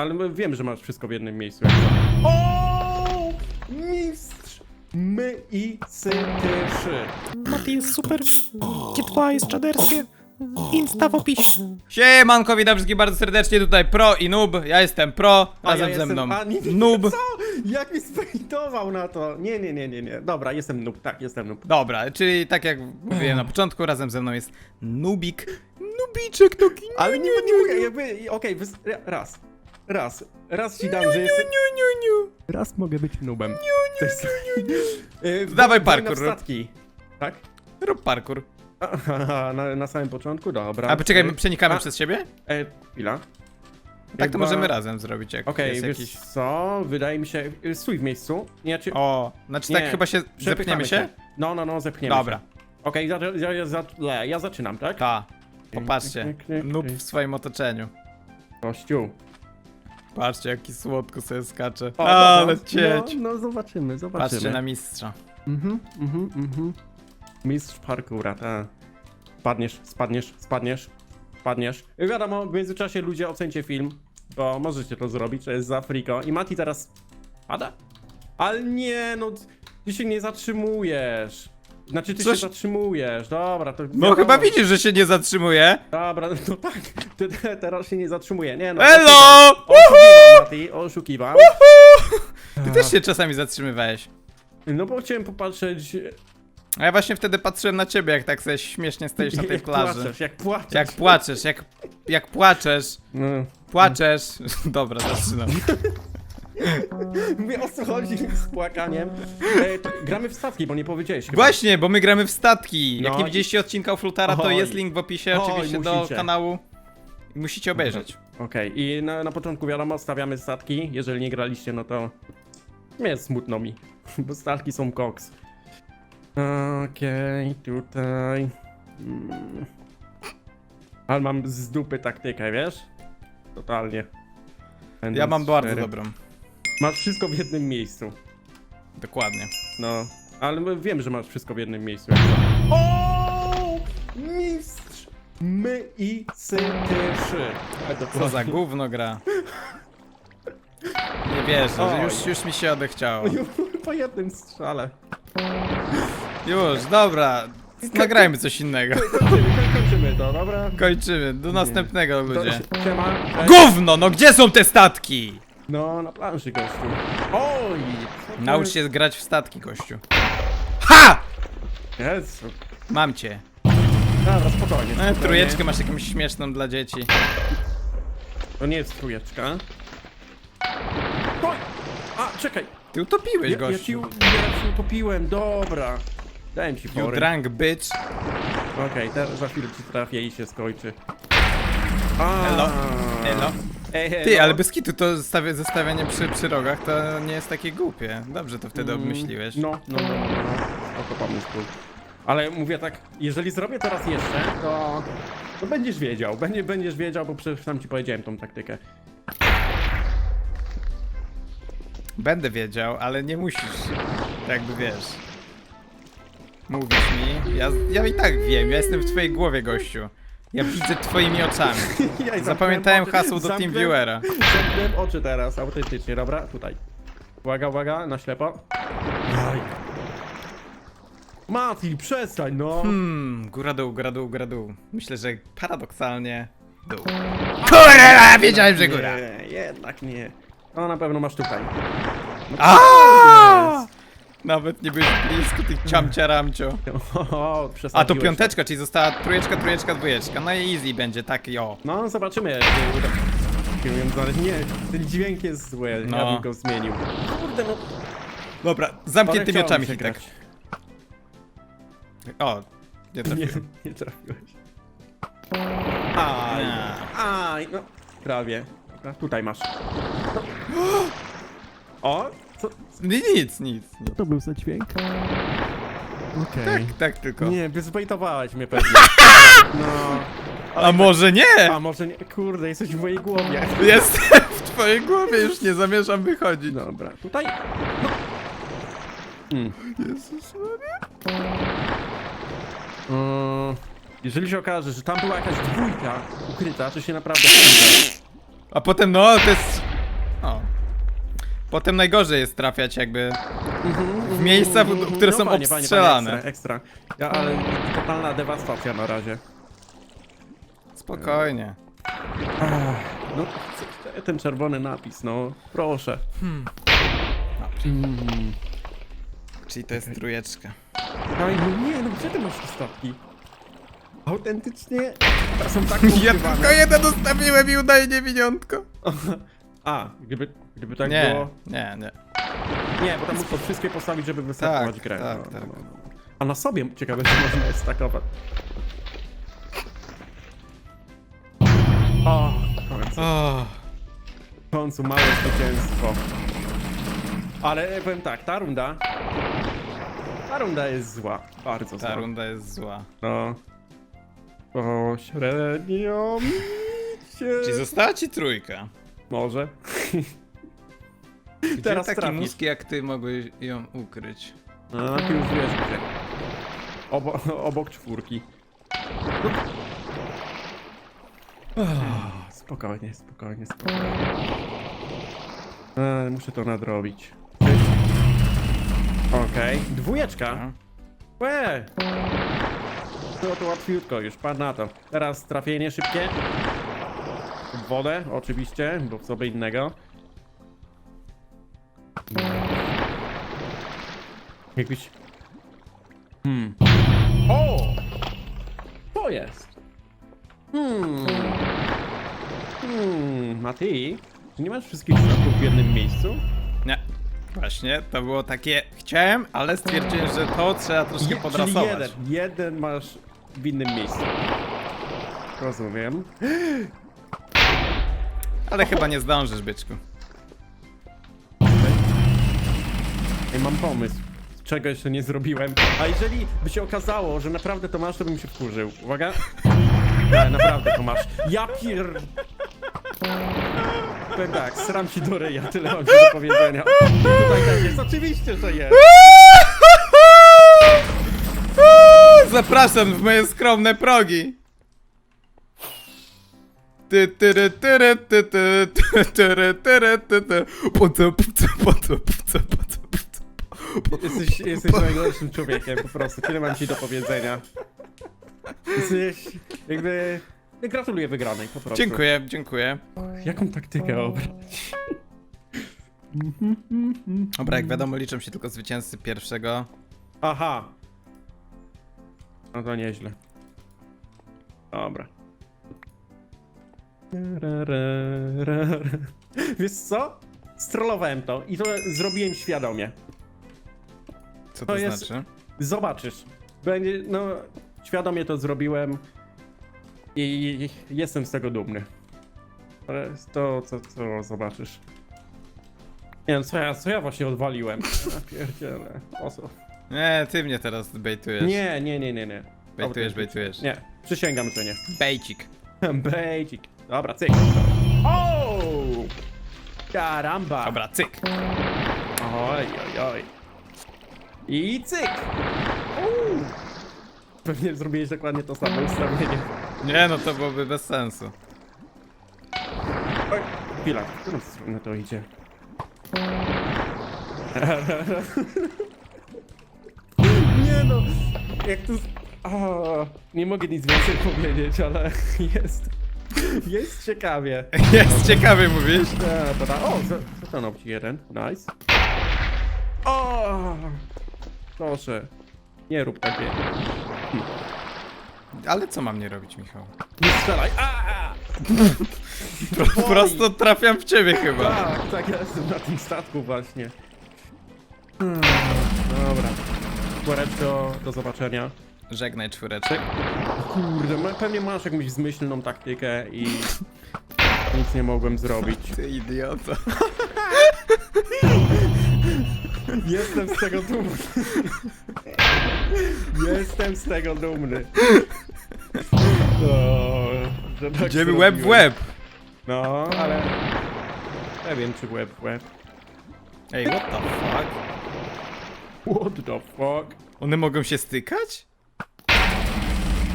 Ale my wiem, że masz wszystko w jednym miejscu. O! Mistrz! My i sytyszy. Mati jest super, G2 jest czaderskie, Insta w opisie. Siemanko, witam wszystkich bardzo serdecznie, tutaj Pro i Noob, ja jestem Pro, A razem ja ze mną A, nie, nie, Noob. Co? Jak mi spejtował na to? Nie, nie, nie, nie, nie. Dobra, jestem noob, tak, jestem noob. Dobra, czyli tak jak mówiłem na początku, razem ze mną jest Nubik. Nubiczek taki. Ale nie, nie mogę, jakby, okej, wys- raz, raz, raz ci dam, że jestem... Niu, niu, niu. Raz mogę być noobem. To jest... Yy, Dawaj parkour, statki. Tak? Rób parkour. Aha, na, na samym początku? Dobra. A poczekaj, my przenikamy a, przez siebie? E, chwila. Tak to Jakby- możemy razem zrobić, jak Okej, jest wiesz jakiś... co, wydaje mi się, y, stój w miejscu. Nie, czy... O, znaczy Nie, tak chyba się przepychamy zepniemy się? No, no, no, zepchniemy Dobra, się. Okej, ja, ja, ja, za- le, ja zaczynam, tak? ta. Popatrzcie, Klik, klik, klik, Noob klik. w swoim otoczeniu. Kościół. Patrzcie, jaki słodko sobie skacze. O, Ale dobra. cieć. No, no, zobaczymy, zobaczymy. Patrzcie na mistrza. Mhm, mhm, mhm. Mistrz parkoura, tak. Spadniesz, spadniesz, spadniesz, spadniesz. I wiadomo, w międzyczasie ludzie ocencie film, bo możecie to zrobić, to jest za friko. I Mati teraz pada? Ale nie, no, ty się nie zatrzymujesz. Znaczy, ty Coś- się zatrzymujesz, dobra, to No chyba widzisz, że się nie zatrzymuje. Dobra, no tak, ty, teraz się nie zatrzymuje, nie no. Elo! Oszukiwał Mati, oszukiwał. Ty też się czasami zatrzymywałeś. No bo chciałem popatrzeć, A ja właśnie wtedy patrzyłem na ciebie, jak tak sobie śmiesznie stoisz na tej jak plaży. płaczesz, jak płaczesz. Jak płaczesz, jak, jak płaczesz, No. płaczesz. Dobra, zaczynam. Mówię o co chodzi z płakaniem. E, to gramy w stawki, bo nie powiedziałeś chyba. Właśnie, bo my gramy w statki. Jak No nie i- widzieliście odcinka u Flutara, to Oj. jest link w opisie Oj, oczywiście do musicie. kanału. Musicie obejrzeć. Okej, i na, na początku wiadomo, stawiamy statki. Jeżeli nie graliście, no to jest smutno mi, bo statki są koks. Okej, tutaj. Mm. Ale mam z dupy taktykę, wiesz? Totalnie. Ja mam bardzo dobrą. Masz wszystko w jednym miejscu. Dokładnie. No, ale wiem, że masz wszystko w jednym miejscu. O! Mistrz! My i sytyszy. Co za gówno gra. Nie wierzę, że już, już mi się odechciało. Po jednym strzale. Już, dobra. Nagrajmy coś innego. Kończymy, kończymy to, dobra? Kończymy. Do następnego, To, ludzie. siema. Gówno, no gdzie są te statki? No, na planszy, gościu. Oj! co Naucz się grać w statki, kościu. Ha! Jezu. Mam cię. Dobra, spokojnie. E, spokojnie. trójeczkę masz jakąś śmieszną dla dzieci. To nie jest trójeczka. Oj! A, czekaj. Ty utopiłeś, Ja, ja, ci, gościu. ja ci utopiłem, dobra. Dałem ci You drunk bitch. Okej, teraz za chwilę ci trafię i się skończy. A, Elo, elo. Ej, elo. Ty, ale bez kitu to stawia, zestawianie przy, przy rogach to nie jest takie głupie. Dobrze to wtedy Mm, obmyśliłeś. No, no, no, no. no. Oto pomysł był. Ale mówię tak, jeżeli zrobię to raz jeszcze, to, to będziesz wiedział. Będzie, będziesz wiedział, bo przecież tam ci powiedziałem tą taktykę. Będę wiedział, ale nie musisz. Tak Jakby wiesz. Mówisz mi. Ja, ja i tak wiem, ja jestem w twojej głowie, gościu. Ja widzę twoimi oczami. Ja Zapamiętałem zamknąłem hasło do zamknąłem- TeamViewera. Zamknąłem oczy teraz, autentycznie, dobra? Tutaj. Uwaga, uwaga, na ślepo. Mati, przestań, no! Hmm, góra dół, góra dół, góra dół. Myślę, że paradoksalnie dół. Kurwa, wiedziałem, że góra. Nie, jednak nie. No na pewno masz tutaj. A! Nawet nie byłeś blisko tych ciamcia ramcio. O, A to przesadziłeś. piąteczka, czyli została trójeczka, trójeczka, dwójeczka. No i easy będzie, tak jo. No, zobaczymy. jak się uda. Nie, ten dźwięk jest zły, ja No. bym go zmienił. Kurde, no. Dobra, zamkniętymi oczami się hitek. O, nie Nie, trafiłem. nie trafiłeś. Aj, Nie. aj, no, prawie. Tutaj masz. O, co, Ni- Nic, nic, nic. to był za dźwięk? Okej. Tak, tak tylko. Nie, wyzbejtowałeś mnie pewnie. No. A może nie? A może nie, kurde, jesteś w mojej głowie. Jestem w twojej głowie, już nie zamierzam wychodzić. Dobra, tutaj. No. Mm. Jezus Maria. Mm, Jeżeli się okaże, że tam była jakaś dwójka ukryta, to się naprawdę wkurzę. A potem no, to jest O. Potem najgorzej jest trafiać jakby w miejsca, w- które są No, fajnie, fajnie, obstrzelane. fajnie, Ekstra, ekstra. Ja, ale totalna dewastacja na razie. Spokojnie. No, ten czerwony napis, no, proszę. Mm. Czyli to jest trójeczka. Aj, no nie, no gdzie ty masz te stopki? Autentycznie są tak Ja używane. tylko jeden ustawiłem i udaję niewiniątko. A, gdyby, gdyby tak Nie, było... nie, nie. Nie, bo tam musisz wszystkie postawić, żeby wystartować Tak, grę. tak, no, tak. no, no. A na sobie ciekawe, czy można je stakować. O, w końcu, O, w końcu małe zwycięstwo. Ale powiem tak, ta runda... Ta runda jest zła, bardzo zła. ta runda jest zła. No. Pośrednio mi się... Czyli została ci trójka. Może. Gdzie Teraz taki trafisz. mózg jak ty mogłeś ją ukryć? A, ty już wiesz gdzie. Obo obok czwórki. Spokojnie, spokojnie, spokojnie. E, muszę to nadrobić. Okej, dwójeczka. Łe! No to łatwiutko już, padł na to. Teraz trafienie szybkie. W wodę, oczywiście, bo w sobie innego. Jakbyś... Hmm. O! To jest! Hmm. Hmm, Mati, czy nie masz wszystkich znaków w jednym miejscu? Nie. Właśnie, to było takie. Chciałem, ale stwierdziłem, że to trzeba troszkę Je- czyli podrasować. jeden, jeden masz w innym miejscu. Rozumiem. Ale chyba nie zdążysz, byczku. Ej, mam pomysł. Czego jeszcze nie zrobiłem. A jeżeli by się okazało, że naprawdę to masz, to bym się wkurzył. Uwaga. Ale naprawdę to masz. Ja pier... Powiem tak, sram ci do ryja, tyle mam ci do powiedzenia. Tutaj tak jest, oczywiście, że jest. Zapraszam w moje skromne progi. Ty, tyry, tyry, ty, ty, ty, tyry, tyry, ty, ty. Po co, po co, po co, po co, po co, po co. Jesteś, jesteś najgorszym człowiekiem, po prostu. Tyle mam ci do powiedzenia. Jesteś jakby... Gratuluję wygranej, po prostu. Dziękuję, dziękuję. Jaką taktykę obrać? Dobra, jak wiadomo, liczą się tylko zwycięzcy pierwszego. Aha. No to nieźle. Dobra. Ra, ra, ra, ra. Wiesz co? Strollowałem to i to zrobiłem świadomie. Co To to jest- znaczy? Zobaczysz. Będzie, no, świadomie to zrobiłem i jestem z tego dumny. Ale to, co, co zobaczysz. Nie wiem, co ja, co ja właśnie odwaliłem. Ja pierdzielę. O co? Nie, ty mnie teraz bejtujesz. Nie, nie, nie, nie, nie. Bejtujesz, bejtujesz. Nie, przysięgam, że nie. Bejcik. Bejcik. Dobra, cyk. O! Karamba. Dobra, cyk. Oj, oj, oj. I cyk. Uuu. Pewnie zrobiłeś dokładnie to samo ustawienie. Nie, no to byłoby bez sensu. Oj, chwila, w którą stronę to idzie? Nie no, jak tu... O, nie mogę nic więcej powiedzieć, ale jest... Jest ciekawie. Jest ciekawy, mówisz? Da, da, da. O, za- zatonął ci jeden. Nice. O! Proszę. Nie rób takie. Ale co mam nie robić, Michał? Nie strzelaj. A! a! Po prostu trafiam w ciebie chyba. Tak, tak, ja jestem na tym statku właśnie. Hmm, Dobra. Czworeczko, do zobaczenia. Żegnaj czwóreczek. Kurde, ma- pewnie masz jakąś zmyślną taktykę i nic nie mogłem zrobić. Ty idioto. Jestem z tego dumny. Jestem z tego dumny. O, że tak Idziemy łeb w zrobiłem. łeb. No, ale... Pewien czy łeb w łeb. Ej, what the fuck? What the fuck? One mogą się stykać?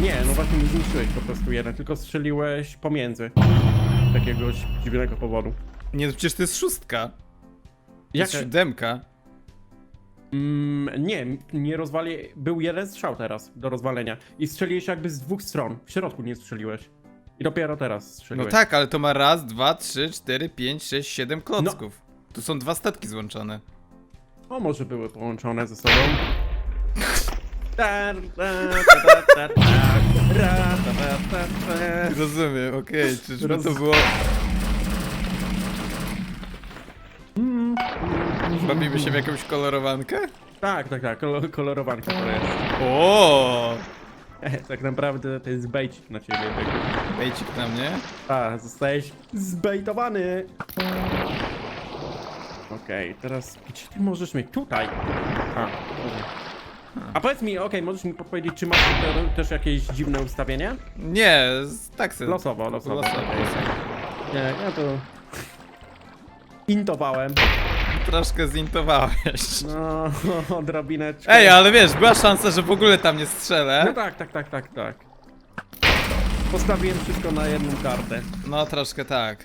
Nie, no właśnie nie zniszczyłeś po prostu jeden, tylko strzeliłeś pomiędzy. Z jakiegoś dziwnego powodu. Nie, no przecież to jest szóstka. Jak... jest siódemka. Mm, nie, nie rozwali... Był jeden strzał teraz do rozwalenia. I strzeliłeś jakby z dwóch stron. W środku nie strzeliłeś. I dopiero teraz No strzeliłeś. tak, ale to ma raz, dwa, trzy, cztery, pięć, sześć, siedem klocków. Tu są dwa statki złączone. O, może były połączone ze sobą. Ta, ta, ta, ta, ta, ta, ra, ta, ta, ta, ta. Rozumiem, okej, czyżby to było... Bawimy się w jakąś kolorowankę? Tak, tak, tak, kolor, kolorowanka to jest. O, Tak naprawdę to jest bejcik na ciebie, byku. Bejcik na mnie. A, zostałeś zbejtowany. Okej, teraz gdzie ty możesz mieć? Tutaj. A, dobra. A powiedz mi, okej, możesz mi podpowiedzieć, czy masz te- też jakieś dziwne ustawienie? Nie, z- tak sobie. Losowo, losowo. Losowo. Okej. Nie, ja to... Intowałem. Troszkę zintowałeś. No, odrobineczkę. Ej, ale wiesz, była szansa, że w ogóle tam nie strzelę. No tak, tak, tak, tak, tak. Postawiłem wszystko na jedną kartę. No troszkę tak.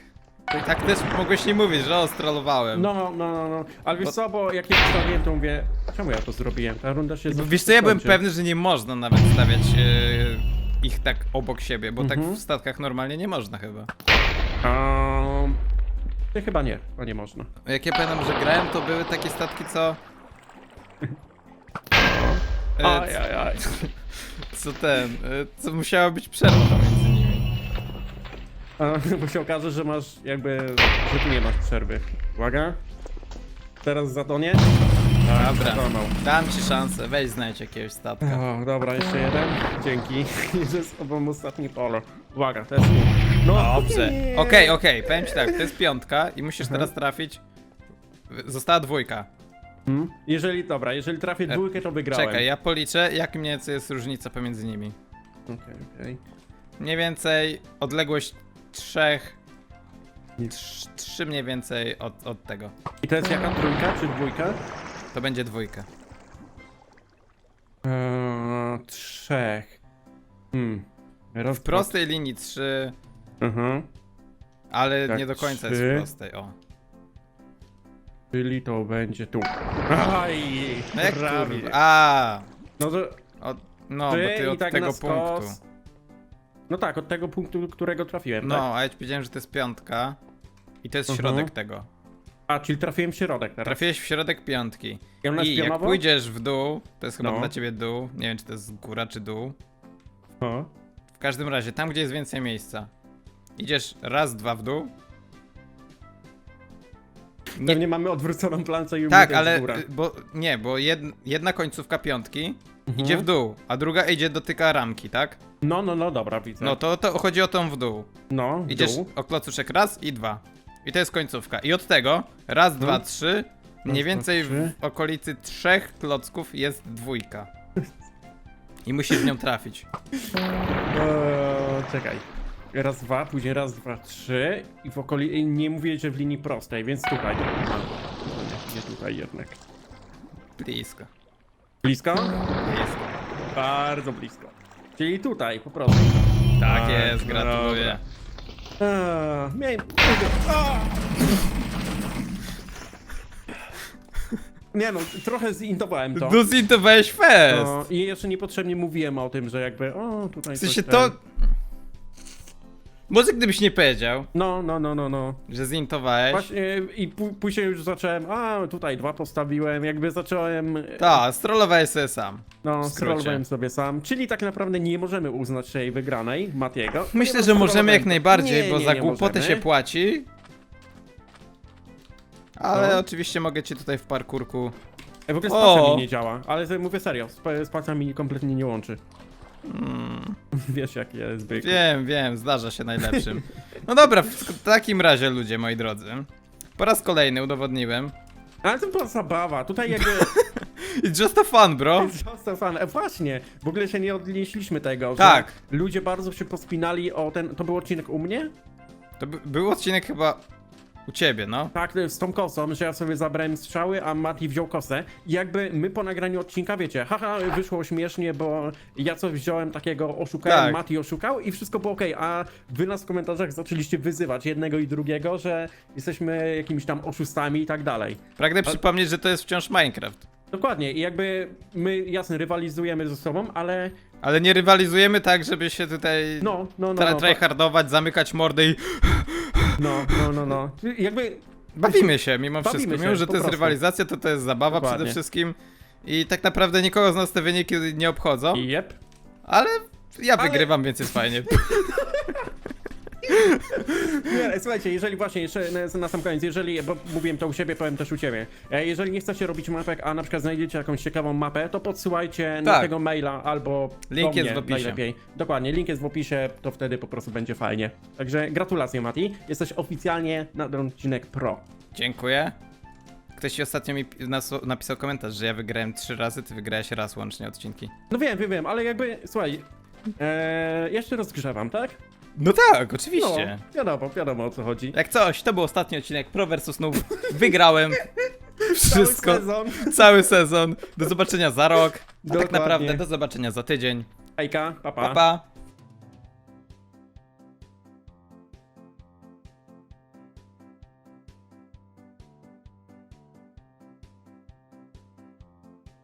Tak też mogłeś nie mówić, że ostrolowałem. No, no, no, no. Ale wiesz co, bo jak ja postawiłem, to mówię, czemu ja to zrobiłem? Ta runda się Bo wiesz co, ja byłem skończy. pewny, że nie można nawet stawiać e, ich tak obok siebie, bo tak Mhm. w statkach normalnie nie można chyba. Um, nie, chyba nie, chyba nie można. Jak ja pamiętam, że grałem, to były takie statki, co... E, Aj, aj, aj. co ten, e, co musiała być przerwa między nimi. A, bo się okaże, że masz jakby, że tu nie masz przerwy. Uwaga. Teraz zatonie. Tak, Dobra. zatonął. Dam ci szansę, weź znajdź jakiegoś statka. O, dobra, jeszcze jeden. Dzięki. Ze sobą ostatni polo. Uwaga, to jest tu. No, Dobrze. Okej, okej, powiem ci tak, to jest piątka i musisz teraz trafić... Została dwójka. Hmm? Jeżeli, dobra, jeżeli trafię dwójkę, to wygrałem. Czekaj, ja policzę, jak mniej więcej jest różnica pomiędzy nimi. Okej, okej. Mniej więcej odległość trzech... Nie. Trz, trzy mniej więcej od, od tego. I to jest jaka trójka czy dwójka? To będzie dwójka. Eee, trzech. Hmm. W prostej linii trzy, Mhm. ale Tak, nie do końca trzy. jest w prostej, o. Czyli to będzie tu. Aj! No jak prawie. kurwa, a, No to od, no, ty bo ty i od tak tego na skos. punktu. No tak, od tego punktu, którego trafiłem, No, tak? a ja ci powiedziałem, że to jest piątka i to jest Mhm. środek tego. A, czyli trafiłem w środek teraz. Trafiłeś w środek piątki. I ona jest I jak pionowo? pójdziesz w dół, to jest chyba No. dla ciebie dół, nie wiem czy to jest góra czy dół. O. W każdym razie, tam gdzie jest więcej miejsca. Idziesz raz, dwa w dół. Nie, Pewnie mamy odwróconą plancę i tak, ale góra. bo nie, bo jed, jedna końcówka piątki Mhm. idzie w dół, a druga idzie dotyka ramki, tak? No, no, no, dobra, widzę. No to, to chodzi o tą w dół. no w Idziesz dół. o klocuszek raz i dwa. I to jest końcówka. I od tego raz, dwa, trzy. Mniej więcej w okolicy trzech klocków jest dwójka. I musisz w nią trafić. Eee, czekaj. Raz, dwa, później raz, dwa, trzy i w okolicy... Nie mówię, że w linii prostej, więc tutaj. Nie, tutaj jednak. Blisko. Blisko? Blisko. Bardzo blisko. Czyli tutaj, po prostu. Tak A, jest, gratuluję. Miałem... A! Nie no, trochę zintowałem to. Dozintowałeś fest! No, I jeszcze niepotrzebnie mówiłem o tym, że jakby, o, tutaj W sensie to... ten- Może gdybyś nie powiedział, No, no, no, no, no. że zintowałeś. Właśnie i pó- później już zacząłem, a tutaj dwa postawiłem, jakby zacząłem, Tak, strollowałeś sobie sam. no, skrócie. scrollowałem sobie sam, czyli tak naprawdę nie możemy uznać tej wygranej Matiego. Myślę, że możemy jak najbardziej, bo za głupotę się płaci. Ale No. oczywiście mogę ci tutaj w parkurku. Ej, W ogóle z O! nie działa, ale mówię serio, z, pa- z kompletnie nie łączy. Wiesz jak jest zwykle. Wiem, wiem, zdarza się najlepszym. No dobra, w takim razie ludzie, moi drodzy. Po raz kolejny udowodniłem. Ale to była zabawa, tutaj jakby... It's just a fun, bro. Został fan. E, właśnie, w ogóle się nie odnieśliśmy tego, że Tak. ludzie bardzo się pospinali o ten, to był odcinek u mnie? To by, był odcinek chyba U ciebie, no. Tak, z tą kosą, że ja sobie zabrałem strzały, a Mati wziął kosę. I jakby my po nagraniu odcinka, wiecie, haha, wyszło śmiesznie, bo ja coś wziąłem takiego, oszukałem, Tak. Mati oszukał i wszystko było okej, a wy nas w komentarzach zaczęliście wyzywać jednego i drugiego, że jesteśmy jakimiś tam oszustami i tak dalej. Pragnę przypomnieć, że to jest wciąż Minecraft. Dokładnie, i jakby my, jasne, rywalizujemy ze sobą, ale Ale nie rywalizujemy tak, żeby się tutaj no, no, no, no, tryhardować, zamykać mordę i no, no, no, no. Jakby bawimy się mimo Bawimy wszystko. się, Mimo, że po to jest prostu. rywalizacja, to to jest zabawa Dokładnie. przede wszystkim. I tak naprawdę nikogo z nas te wyniki nie obchodzą, Jep. ale ja Ale- wygrywam, więc jest fajnie. Nie, słuchajcie, jeżeli właśnie, jeszcze na, na sam koniec, jeżeli, bo mówiłem to u siebie, powiem też u ciebie, e, jeżeli nie chcecie robić mapek, a na przykład znajdziecie jakąś ciekawą mapę, to podsyłajcie na Tak. tego maila albo Link do jest mnie w opisie. najlepiej. Dokładnie, link jest w opisie, to wtedy po prostu będzie fajnie. Także gratulacje Mati, jesteś oficjalnie na ten odcinek pro. Dziękuję. Ktoś ci ostatnio mi nas, napisał komentarz, że ja wygrałem trzy razy, ty wygrałeś raz łącznie odcinki. No wiem, wiem, wiem, ale jakby, słuchaj, e, jeszcze rozgrzewam, tak? No tak, oczywiście. No, wiadomo, wiadomo o co chodzi. Jak coś, to był ostatni odcinek Pro vs Noob. Wygrałem. Cały Wszystko. sezon. Cały sezon. Do zobaczenia za rok. A tak naprawdę do zobaczenia za tydzień. Hejka, papa. Pa pa.